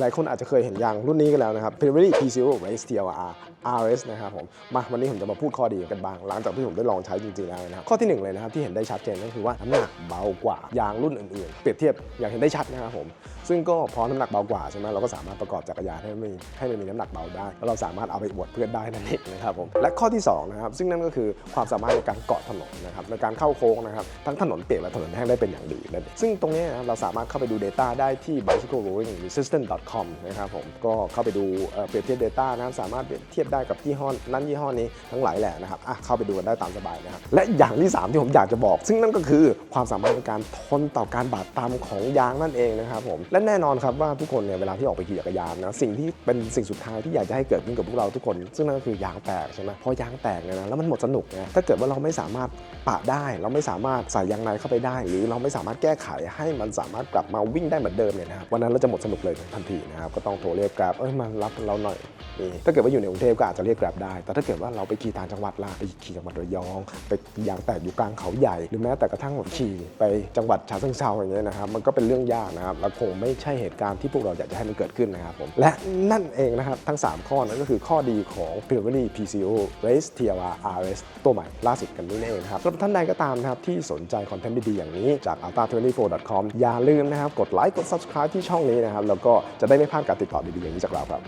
หลายๆ คนอาจจะเคยเห็นยางรุ่นนี้กันแล้วนะครับ Pirelli P Zero Race TLR RS นะครับผม มาวันนี้ผมจะมาพูดข้อดีกันบ้าง หลังจากที่ผมได้ลองใช้จริงๆแล้วนะครับ ข้อที่หนึ่งเลยนะครับที่เห็นได้ชัดเจนก็คือว่าน้ำหนักเบากว่ายางรุ่นอื่นๆ เปรียบเทียบอย่างเห็นได้ชัดนะครับผมซึ่งก็พราะน้ำหนักเบากว่าใช่ไหมเราก็สามารถประกอบจักรยานให้มันมีให้มันมีน้ำหนักเบาได้แล้วเราสามารถเอาไปอวดเพื่อนได้นั่นเองนะครับผมและข้อที่สองนะครับซึ่งนั่นก็คือความสามารถในการเกาะถนนนะครับในการเข้าโค้งนะครับทั้งถนนเปียกและถนนแห้งได้เป็นอย่างดีนั่นเองซึ่งตรงนี้นะรเราสามารถเข้าไปดู Data ได้ที่ bicycle rolling resistance com นะครับผมก็เข้าไปดูเอ่อเปรียบเทียบ Data นะสามารถเปรียบเทียบได้กับยี่ห้อนั้นยี่ห้อนี้ทั้งหลายแหละนะครับอะเข้าไปดูกันได้ตามสบายนะครับและอย่างที่สามที่ผมอยากจะบอก ซึ่งนั่นก็คือความสามารถในการทนต่อการบาดตามของยางนั่นเองนะครับผมและแน่นอนครับว่าทุกคนเนี่ยเวลาที่ออกไปขี่จักรยานนะสิ่งที่เป็นสิ่งสุดท้ายที่อยากจะให้เกิดขึ้นกับพวกเราทุกคน ซึ่งนั่นก็คือยางแตกใช่ไหมพอยางแตกเนี่ยนะแล้วมันหมดสนุกไงถ้าเกิดว่าเราไม่สามารถปะได้ เราไม่สามารถใส่ยางในเข้าไปได้ หรือเราไม่สามารถแก้ไขให้มันสามารถกลับมาวิ่งได้เหมือนเดิมเนี่ยนะครับวันนั้นเราจะหมดสนุกเลยทันทีนะครับก็ต้องโทรเรียกกราบเอ้ยมารับเราหน่อย ถ้าเกิดว่าอยู่ในกรุงเทพก็อาจจะเรียกแกร็บได้ แต่ถ้าเกิดว่าเราไปขี่ต่างจังหวัดล่ะไปขี่จังหวัดระยอง ไปยางแตกอยู่กลางเขาใหญ่ หรือแม้แต่กระทั่งแบบขี่ไปจังหวัดฉะเชิงเทราอย่างเงี้ยนะครับ มันก็เป็นเรื่องยากนะครับ และคงไม่ใช่เหตุการณ์ที่พวกเราอยากจะให้มันเกิดขึ้นนะครับผม และนั่นเองนะครับ ทั้ง 3 ข้อนั้นก็คือข้อดีของ Pirelli PCO Race TLR RS ตัวใหม่ล่าสุดกันนี้เองนะครับสำหรับท่านใดก็ตามนะครับที่สนใจคอนเทนต์ดีๆอย่างนี้จาก alta24.com อย่าลืมนะครับกดไลค์กด subscribe ที่ช่องนี้นะครับแล้วก็จะได้ไม่พลาดการติดต่อดีๆอย่างนี้จากเราครับ